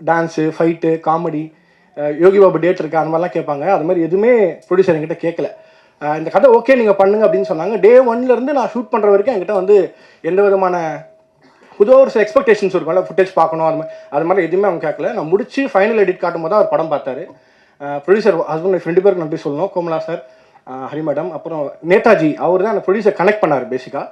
Dance fight comedy Yogi Babu date இருக்கா? அந்த மாதிரிலாம் கேட்பாங்க. அது மாதிரி எதுவுமே ப்ரொடியூசர் என்கிட்ட கேட்கல. இந்த கதை ஓகே நீங்கள் பண்ணுங்க அப்படின்னு சொன்னாங்க. டே ஒன்லேருந்து நான் ஷூட் பண்ணுற வரைக்கும் என்கிட்ட வந்து எந்த விதமான புதோ ஒரு சில எக்ஸ்பெக்டேஷன்ஸ் இருக்கும்ல ஃபுட்டேஜ் பார்க்கணும் அது மாதிரி அது மாதிரி எதுவுமே அவங்க கேட்கல. நான் முடிச்சு ஃபைனல் எடிட் காட்டும் போது அவர் படம் பார்த்தாரு. ப்ரொடியூசர் ஹஸ்பண்ட் ஒய்ஃப் ரெண்டு பேருக்கு நன்றி சொல்லணும். கோமலா சார் ஹரி மேடம் அப்புறம் நேதாஜி அவர் தான் அந்த ப்ரொடியூசர் கனெக்ட் பண்ணார் பேசிக்காக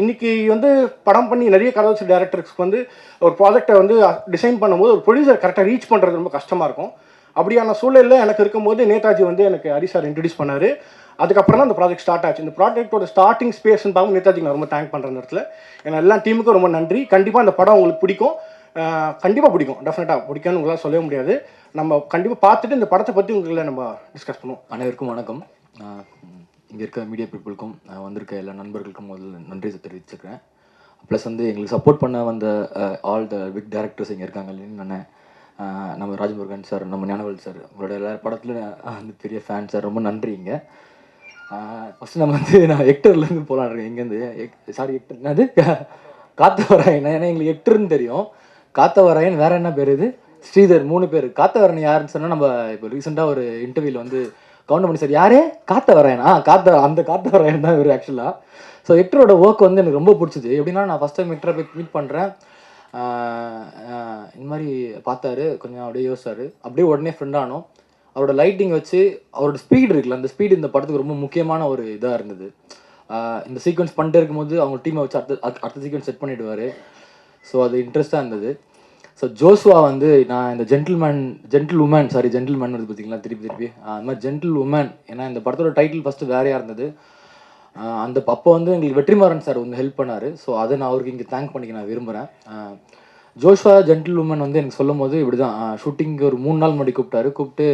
இன்னைக்கு வந்து படம் பண்ணி நிறைய கலர்ஸ் டேரக்டர்ஸ்க்கு வந்து ஒரு ப்ராஜெக்டை வந்து டிசைன் பண்ணும்போது ஒரு ப்ரொடியூசர் கரெக்டாக ரீச் பண்ணுறது ரொம்ப கஷ்டமாக இருக்கும். அப்படியான சூழலில் எனக்கு இருக்கும்போது நேதாஜி வந்து எனக்கு ஹரி சார் இன்ட்ரடியூஸ் பண்ணார். அதுக்கப்புறம் தான் அந்த ப்ராஜெக்ட் ஸ்டார்ட் ஆச்சு. இந்த ப்ராஜெக்டோட ஸ்டார்டிங் ஸ்பேஸ்ன்னு பார்க்கும் நேதாஜி நான் ரொம்ப தேங்க் பண்ணுற இடத்துல ஏன்னா எல்லா டீமுக்கும் ரொம்ப நன்றி. கண்டிப்பாக அந்த படம் உங்களுக்கு பிடிக்கும். கண்டிப்பாக பிடிக்கும். டெஃபினட்டாக பிடிக்கும்னு உங்களால் சொல்லவே முடியாது. நம்ம கண்டிப்பாக பார்த்துட்டு இந்த படத்தை பற்றி உங்களை நம்ம டிஸ்கஸ் பண்ணுவோம். அனைவருக்கும் வணக்கம். இங்கே இருக்க மீடியா பீப்புளுக்கும் வந்திருக்க எல்லா நண்பர்களுக்கும் முதல்ல நன்றி தெரிவிச்சுக்கிறேன். ப்ளஸ் வந்து எங்களுக்கு சப்போர்ட் பண்ண வந்த ஆல் த பிக் டேரக்டர்ஸ் இங்கே இருக்காங்க இல்லைன்னு நான் நம்ம ராஜமுருகன் சார் நம்ம ஞானவல் சார் உங்களோட எல்லா படத்துலையும் வந்து பெரிய ஃபேன் சார் ரொம்ப நன்றி இங்கே. ஃபஸ்ட்டு நம்ம வந்து நான் ஹெக்டர்லேருந்து போகலான் இருக்கேன். இங்கேருந்து சாரி எக்டர் என்னது? காத்தவராயன் ஏன்னா எங்களுக்கு எக்டர்னு தெரியும். காத்தவராயன் வேறு என்ன பேர் இது? ஸ்ரீதர் மூணு பேர். காத்தவரன் யாருன்னு சொன்னால் நம்ம இப்போ ரீசெண்டாக ஒரு இன்டர்வியூவில் வந்து கவுண்ட் பண்ணி சார் யாரே? காத்தவராயன் ஆ காத்த அந்த காத்தவராயன் தான் இவர் ஆக்சுவலாக ஸோ ஹெக்டரோட ஒர்க் வந்து எனக்கு ரொம்ப பிடிச்சிது. எப்படின்னா நான் ஃபஸ்ட் டைம் ஹெக்டரை போய் மீட் பண்ணுறேன் இந்த மாதிரி பார்த்தாரு. கொஞ்சம் அப்படியே யோசிச்சாரு. அப்படியே உடனே ஃப்ரெண்ட் ஆனோம். அவரோட லைட்டிங் வச்சு அவரோட ஸ்பீடு இருக்குல்ல அந்த ஸ்பீடு இந்த படத்துக்கு ரொம்ப முக்கியமான ஒரு இதாக இருந்தது. இந்த சீக்வன்ஸ் பண்ணிட்டு இருக்கும்போது அவங்க டீமை வச்சு அடுத்த அடுத்த- சீக்வன்ஸ் செட் பண்ணிடுவார். ஸோ அது இன்ட்ரெஸ்ட்டாக இருந்தது. ஸோ ஜோஸ்வா வந்து நான் இந்த gentleman gentle woman sorry gentleman வருது பார்த்தீங்களா திருப்பி திருப்பி. அது அந்த மாதிரி ஜென்டில் உமன் ஏன்னா இந்த படத்தோட டைட்டில் ஃபஸ்ட்டு வேறையாக இருந்தது? அந்த அப்போ வந்து எங்களுக்கு வெற்றிமாறன் சார் வந்து ஹெல்ப் பண்ணார். ஸோ அதை நான் அவருக்கு இங்கே தேங்க் பண்ணிக்க நான் விரும்புகிறேன் ஜோஷ்வா ஜென்டில் உமன் வந்து எனக்கு சொல்லும் போது இப்படி தான் ஷூட்டிங்க்கு ஒரு மூணு நாள் முன்னாடி கூப்பிட்டாரு. கூப்பிட்டு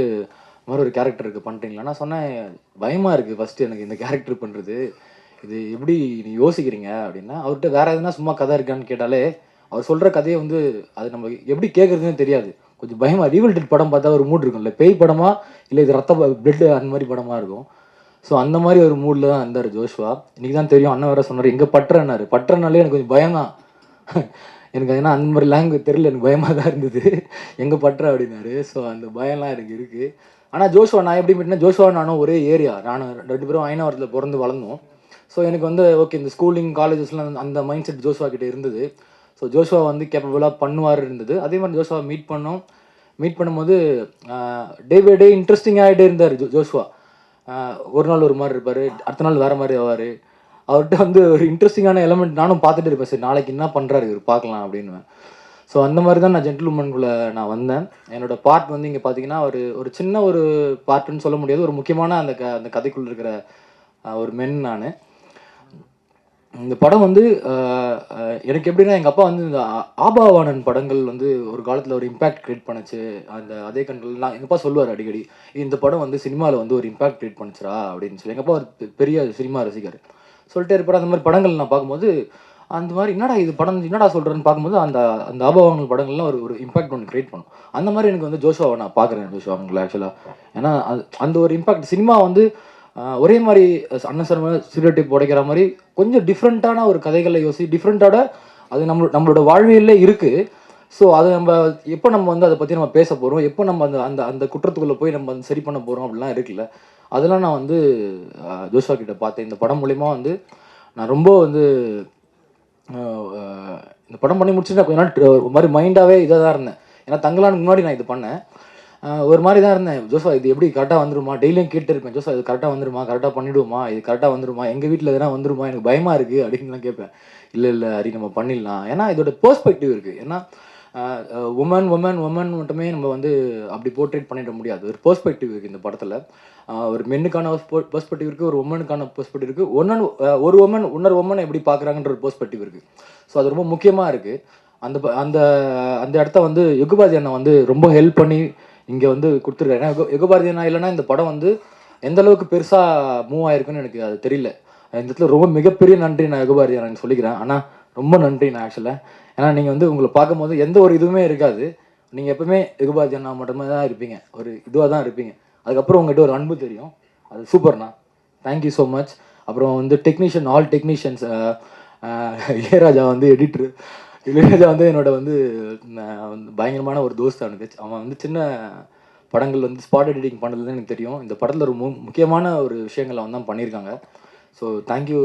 மாதிரி ஒரு கேரக்டர் இருக்குது பண்ணுறீங்களா நான் சொன்னேன் பயமாக இருக்குது ஃபஸ்ட்டு எனக்கு இந்த கேரக்டர் பண்ணுறது இது எப்படி நீ யோசிக்கிறீங்க? அப்படின்னா அவர்கிட்ட வேறு எதுனா சும்மா கதை இருக்கான்னு கேட்டாலே அவர் சொல்கிற கதையை வந்து அது நம்ம எப்படி கேட்குறதுன்னு தெரியாது. கொஞ்சம் பயமாக ரீவல் டெட் படம் பார்த்தா ஒரு மூட் இருக்கும்ல. பேய் படமா இல்லை இது ரத்த பிளட் அந்த மாதிரி படமாக இருக்கும். ஸோ அந்த மாதிரி ஒரு மூடில் தான் இருந்தார் ஜோஷ்வா. இன்றைக்கி தான் தெரியும் அண்ணன் வேற சொன்னார் எங்கே பற்றனார் பற்றனாலே எனக்கு கொஞ்சம் பயம்தான். எனக்கு ஏன்னா அந்த மாதிரி லாங்குவேஜ் தெரியல எனக்கு பயமாக தான் இருந்தது. எங்கே பற்ற? அப்படின்னாரு. ஸோ அந்த பயம்லாம் எனக்கு இருக்குது ஆனால் ஜோஷ்வா நான் எப்படி மீட்டினா ஜோஷ்வா நானும் ஒரே ஏரியா. நான் ரெண்டு பேரும் ஐநாவரத்தில் பிறந்து வளர்ந்தோம். ஸோ எனக்கு வந்து ஓகே இந்த ஸ்கூலிங் காலேஜஸ்லாம் அந்த மைண்ட் செட் ஜோஷ்வா கிட்டே இருந்தது. ஸோ ஜோஷ்வா வந்து கேப்பபிளாக பண்ணுவார் இருந்தது. அதே மாதிரி ஜோஷ்வா மீட் பண்ணோம். மீட் பண்ணும்போது டே பை டே இன்ட்ரெஸ்டிங் ஆகிட்டே இருந்தார் ஜோ ஜோஷ்வா ஒரு நாள் ஒரு மாதிரி இருப்பார் அடுத்த நாள் வேறு மாதிரி ஆவார். அவர்கிட்ட வந்து ஒரு இன்ட்ரெஸ்டிங்கான எலமெண்ட் நானும் பார்த்துட்டு இருப்பேன். சரி நாளைக்கு என்ன பண்ணுறாரு இவர்? பார்க்கலாம் அப்படின்னு. ஸோ அந்த மாதிரி தான் நான் ஜென்டில்மேன்குள்ளே நான் வந்தேன். என்னோட பார்ட் வந்து இங்கே பார்த்தீங்கன்னா ஒரு ஒரு சின்ன ஒரு பார்ட்டுன்னு சொல்ல முடியாது. ஒரு முக்கியமான அந்த க அந்த கதைக்குள்ளே இருக்கிற ஒரு மென் நான். இந்த படம் வந்து எனக்கு எப்படின்னா எங்கள் அப்பா வந்து இந்த ஆபாவானன் படங்கள் வந்து ஒரு காலத்தில் ஒரு இம்பாக்ட் கிரியேட் பண்ணுச்சு. அந்த அதே கண்கள்லாம் எங்கள் அப்பா சொல்லுவார் அடிக்கடி இந்த படம் வந்து சினிமாவில் வந்து ஒரு இம்பாக்ட் க்ரியேட் பண்ணுச்சுடா அப்படின்னு சொல்லி. எங்கள் அப்பா ஒரு பெரிய சினிமா ரசிகர். சொல்லிட்டே இருப்பார். அந்த மாதிரி படங்கள் நான் பார்க்கும்போது அந்த மாதிரி என்னடா இது படம் என்னடா சொல்கிறேன்னு பார்க்கும்போது அந்த அந்த ஆபாவானல் படங்கள்லாம் ஒரு ஒரு இம்பாக்ட் ஒன்று கிரியேட் பண்ணும். அந்த மாதிரி எனக்கு வந்து ஜோஷுவாவை நான் பார்க்குறேன் ஜோஷுவா அவங்களை ஆக்சுவலாக ஏன்னா அது அந்த ஒரு இம்பாக்ட் சினிமா வந்து ஒரே மாதிரி அன்னசரமாக ஸ்டீரியோடைப் உடைக்கிற மாதிரி கொஞ்சம் டிஃப்ரெண்ட்டான ஒரு கதைகளை யோசி டிஃப்ரெண்ட்டோட அது நம்ம நம்மளோட வாழ்வியல்ல இருக்குது ஸோ அதை நம்ம எப்போ நம்ம வந்து அதை பற்றி நம்ம பேச போகிறோம் எப்போ நம்ம அந்த அந்த அந்த குற்றத்துக்குள்ளே போய் நம்ம வந்து சரி பண்ண போகிறோம் அப்படிலாம் இருக்குல்ல? அதெல்லாம் நான் வந்து ஜோஷா கிட்ட பார்த்தேன். இந்த படம் மூலிமா வந்து நான் ரொம்ப வந்து இந்த படம் பண்ணி முடிச்சுட்டு கொஞ்ச நாள் ஒரு மாதிரி மைண்டாகவே இதாக தான் இருந்தேன். ஏன்னா தங்கலானுக்கு முன்னாடி நான் இது பண்ணேன். ஒரு மாதிரி தான் இருந்தேன். ஜோசா இது எப்படி கரெக்டாக வந்துருமா? டெய்லியும் கேட்டு இருப்பேன் ஜோசா இது கரெக்டாக வந்துருமா? கரெக்டாக பண்ணிடுவோமா? இது கரெக்டாக வந்துருமா? எங்கள் வீட்டில் எதனா வந்துருமா? எனக்கு பயமாக இருக்குது அப்படின்லாம் கேட்பேன். இல்லை இல்லை அரி நம்ம பண்ணிடலாம். ஏன்னா இதோட பெர்ஸ்பெக்டிவ் இருக்குது ஏன்னா உமன் உமன் உமன் மட்டுமே நம்ம வந்து அப்படி போர்ட்ரேட் பண்ணிட முடியாது. ஒரு பெர்ஸ்பெக்டிவ் இருக்குது இந்த படத்தில். ஒரு மென்னுக்கான பெர்ஸ்பெக்டிவ் இருக்குது ஒரு உமனுக்கான பெர்ஸ்பெக்டிவ் இருக்குது ஒன்னன் ஒரு உமன் இன்னொரு உமனை எப்படி பார்க்குறாங்கன்ற ஒரு பெர்ஸ்பெக்டிவ் இருக்குது ஸோ அது ரொம்ப முக்கியமாக இருக்குது அந்த ப- அந்த அந்த இடத்த வந்து யுகபாதி அண்ணன் வந்து ரொம்ப ஹெல்ப் பண்ணி இங்கே வந்து கொடுத்துருக்காரு. ஏன்னா யுக- யுகபாரதி இல்லைன்னா இந்த படம் வந்து எந்த அளவுக்கு பெருசாக மூவ் ஆயிருக்குன்னு எனக்கு அது தெரியல. இந்த இடத்துல ரொம்ப மிகப்பெரிய நன்றி நான் யுகபாரதி அண்ணா சொல்லிக்கிறேன். ஆனால் ரொம்ப நன்றி நான் ஆக்சுவலாக ஏன்னா நீங்கள் வந்து உங்களை பார்க்கும்போது எந்த ஒரு இதுவுமே இருக்காது. நீங்கள் எப்பவுமே யுகபாரதி அண்ணா மட்டுமே தான் இருப்பீங்க. ஒரு இதுவாக தான் இருப்பீங்க. அதுக்கப்புறம் உங்கள்கிட்ட ஒரு அன்பு தெரியும். அது சூப்பர்ண்ணா தேங்க்யூ ஸோ மச் அப்புறம் வந்து டெக்னீஷியன் ஆல் டெக்னீஷியன்ஸ் இளையராஜா வந்து எடிட்ரு இளையராஜா வந்து என்னோட வந்து நான் வந்து பயங்கரமான ஒரு தோஸ்து அவனுக்கு அவன் வந்து சின்ன படங்கள் வந்து ஸ்பாட் எடிட்டிங் பண்ணது எனக்கு தெரியும். இந்த படத்தில் ஒரு மு முக்கியமான ஒரு விஷயங்கள் அவன் தான் பண்ணியிருக்காங்க. So thank you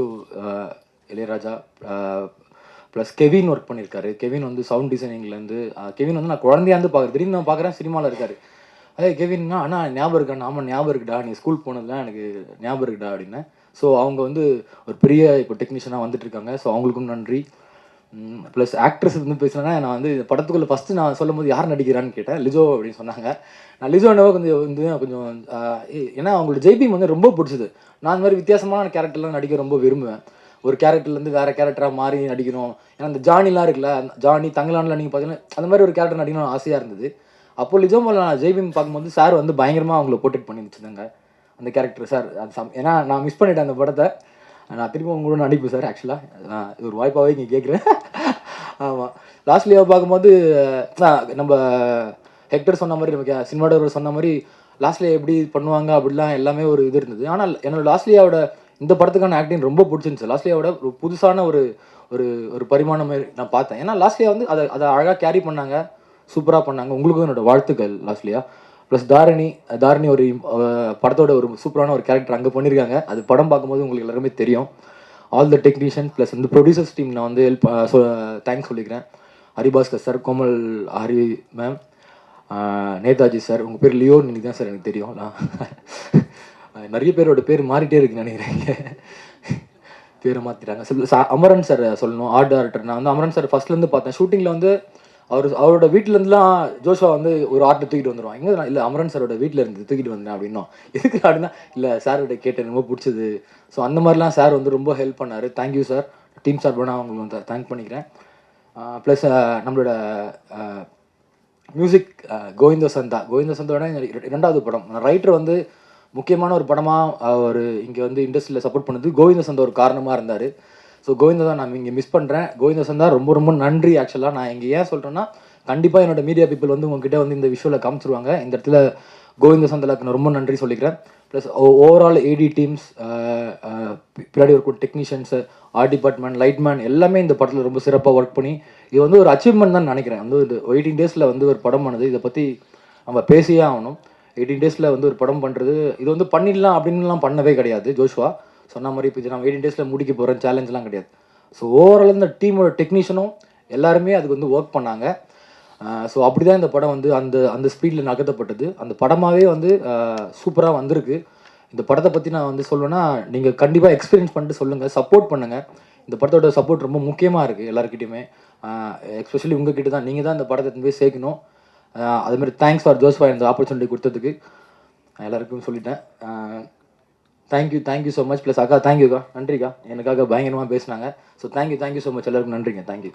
Ilaiyaraaja. Plus Kevin work பண்ணியிருக்காரு. கெவின் வந்து சவுண்ட் டிசைனிங்லேருந்து கெவின் வந்து நான் குழந்தையா வந்து பார்க்குறேன் திடீர்னு நான் பார்க்குறேன் சினிமாவில் இருக்காரு. அதே கெவின்னா அண்ணா ஞாபகம் இருக்கா? ஆமாம் ஞாபகம் இருக்குடா. நீ ஸ்கூல் போனதுலாம் எனக்கு ஞாபகம் இருக்குடா அப்படின்னு ஸோ அவங்க வந்து ஒரு பெரிய இப்போ டெக்னீஷியனாக வந்துட்டு இருக்காங்க. ஸோ அவங்களுக்கும் நன்றி. ப்ளஸ் ஆக்ட்ரஸ் வந்து பேசுனா நான் வந்து இந்த படத்துக்குள்ளே ஃபஸ்ட்டு நான் சொல்லும் போது யார் நடிக்கிறான்னு கேட்டேன். லிஜோ அப்படின்னு சொன்னாங்க. நான் லிஜோ என்னவோ கொஞ்சம் வந்து கொஞ்சம் ஏ- ஏன்னா அவங்களோட ஜெய்பீம் வந்து ரொம்ப பிடிச்சது. நான் அந்த மாதிரி வித்தியாசமான கேரக்டர்லாம் நடிக்க ரொம்ப விரும்புவேன். ஒரு கேரக்டர்லேருந்து வேறு கேரக்டராக மாறி நடிக்கணும். ஏன்னா அந்த ஜானிலாம் இருக்குல்ல அந்த ஜானி தங்கலான்ல நீங்கள் பார்த்தீங்கன்னா அந்த மாதிரி ஒரு கேரக்டர் நடிக்கணும்னு ஆசையாக இருந்தது. அப்போ லிஜோ நான் ஜெய்பீம் பார்க்கும்போது சார் வந்து பயங்கரமாக அவங்கள போர்ட்ரேட் பண்ணி வச்சுருந்தாங்க அந்த கேரக்டர் சார் அது சம் ஏன்னா நான் மிஸ் பண்ணிட்டேன் அந்த படத்தை. நான் திரும்ப உங்களோட நடிப்பு சார் ஆக்சுவலாக நான் இது ஒரு வாய்ப்பாகவே இங்கே கேட்குறேன் ஆமாம் லாஸ்ட்லியாக பார்க்கும்போது நம்ம ஹெக்டர் சொன்ன மாதிரி நமக்கு சினிமாடோர் சொன்ன மாதிரி லாஸ்ட்லியா எப்படி பண்ணுவாங்க அப்படிலாம் எல்லாமே ஒரு இது இருந்தது. ஆனால் என்னோட லாஸ்ட்லியாவோட இந்த படத்துக்கான ஆக்டிங் ரொம்ப பிடிச்சிருந்துச்சு. லாஸ்ட்லியாவோட ஒரு புதுசான ஒரு ஒரு ஒரு பரிமாணம் நான் பார்த்தேன். ஏன்னா லாஸ்ட்லியா வந்து அதை அதை அழகாக கேரி பண்ணாங்க. சூப்பராக பண்ணாங்க. உங்களுக்கும் என்னோட வாழ்த்துக்கள் லாஸ்ட்லியா ப்ளஸ் தாரணி தாரணி ஒரு படத்தோட ஒரு சூப்பரான ஒரு கேரக்டர் அங்கே பண்ணியிருக்காங்க அது படம் பார்க்கும்போது உங்களுக்கு எல்லாருமே தெரியும். ஆல் த டெக்னீஷியன் ப்ளஸ் இந்த ப்ரொடியூசர்ஸ் டீம் நான் வந்து ஹெல்ப் தேங்க்ஸ் சொல்லிக்கிறேன். Haribaskar sir Komal Hari ma'am Netaji sir உங்கள் பேர் லியோ இன்னைக்கு தான் சார் எனக்கு தெரியும். நான் நிறைய பேரோட பேர் மாறிட்டே இருக்குன்னு நினைக்கிறேன். பேரை மாற்றிட்டாங்க சில அமரன் சார் சொல்லணும். ஆர்ட் டேரக்டர் நான் வந்து அமரன் சார் ஃபர்ஸ்ட்லேருந்து பார்த்தேன். ஷூட்டிங்கில் வந்து அவர் அவரோட வீட்டிலேருந்துலாம் ஜோஷுவா வந்து ஒரு ஆர்ட்டை தூக்கிட்டு வந்துடுவான் எங்கே இல்லை அமரன் சாரோட வீட்டில் இருந்து தூக்கிட்டு வந்தேன் அப்படின்னும். எதுக்கு அப்படின்னா இல்லை சாரோட கேட்டேன் ரொம்ப பிடிச்சது. ஸோ அந்த மாதிரிலாம் சார் வந்து ரொம்ப ஹெல்ப் பண்ணார். தேங்க்யூ சார் டீம் சார் நான் அவங்களுக்கு வந்து தேங்க் பண்ணிக்கிறேன். ப்ளஸ் நம்மளோட மியூசிக் கோவிந்த சந்தா. கோவிந்த சந்தாவோட ரெண்டாவது படம். ரைட்டர் வந்து முக்கியமான ஒரு படமாக ஒரு இங்கே வந்து இண்டஸ்ட்ரியில் சப்போர்ட் பண்ணது கோவிந்த சந்தா ஒரு காரணமாக இருந்தார். ஸோ கோவிந்த தான் நான் இங்கே மிஸ் பண்ணுறேன் கோவிந்த சந்தா ரொம்ப ரொம்ப நன்றி ஆக்சுவலாக நான் இங்கே ஏன் சொல்கிறேன்னா கண்டிப்பாக என்னோட மீடியா பீப்புள் வந்து உங்ககிட்ட வந்து இந்த விஷுவலை காமிச்சிருவாங்க. இந்த இடத்துல கோவிந்த சந்தலாக்கு நான் ரொம்ப நன்றி சொல்லிக்கிறேன். ப்ளஸ் ஓவரால் ஏடி டீம்ஸ் பின்னாடி ஒரு டெக்னீஷியன்ஸு ஆர்ட் டிபார்ட்மெண்ட் லைட்மேன் எல்லாமே இந்த படத்தில் ரொம்ப சிறப்பாக ஒர்க் பண்ணி இது வந்து ஒரு அச்சீவ்மெண்ட் தான் நினைக்கிறேன். வந்து இது எயிட்டீன் டேஸில் வந்து ஒரு படம் பண்ணுது. இதை பற்றி நம்ம பேசியே ஆகணும். எயிட்டீன் டேஸில் வந்து ஒரு படம் பண்ணுறது இது வந்து பண்ணிடலாம் அப்படின்லாம் பண்ணவே கிடையாது ஜோஷ்வா. சொன்ன மாதிரி இப்போ நான் எயிட்டின் டேஸில் முடிக்க போகிறேன் சேலஞ்செலாம் கிடையாது. ஸோ ஓவரால் இந்த டீமோட டெக்னீஷியனும் எல்லாருமே அதுக்கு வந்து ஒர்க் பண்ணாங்க. ஸோ அப்படி தான் இந்த படம் வந்து அந்த அந்த ஸ்பீடில் நகர்த்தப்பட்டது. அந்த படமாகவே வந்து சூப்பராக வந்திருக்கு. இந்த படத்தை பற்றி நான் வந்து சொல்லுவேன்னா நீங்கள் கண்டிப்பாக எக்ஸ்பீரியன்ஸ் பண்ணிட்டு சொல்லுங்கள் சப்போர்ட் பண்ணுங்கள் இந்த படத்தோட சப்போர்ட் ரொம்ப முக்கியமாக இருக்குது எல்லாருக்கிட்டையுமே எஸ்பெஷலி உங்ககிட்ட தான் நீங்கள் தான் இந்த படத்தை போய் சேர்க்கணும். அதுமாதிரி தேங்க்ஸ் ஃபார் ஜோஸ்ஃபா இந்த ஆப்பர்ச்சுனிட்டி கொடுத்ததுக்கு. எல்லாருக்கும் சொல்லிட்டேன். Thank you thank you so much plus அக்கா தேங்க்யூக்கா நன்றிக்கா. எனக்காக பயங்கரமாக பேசினாங்க. So thank you thank you so much எல்லாருக்கும் நன்றிங்க. Thank you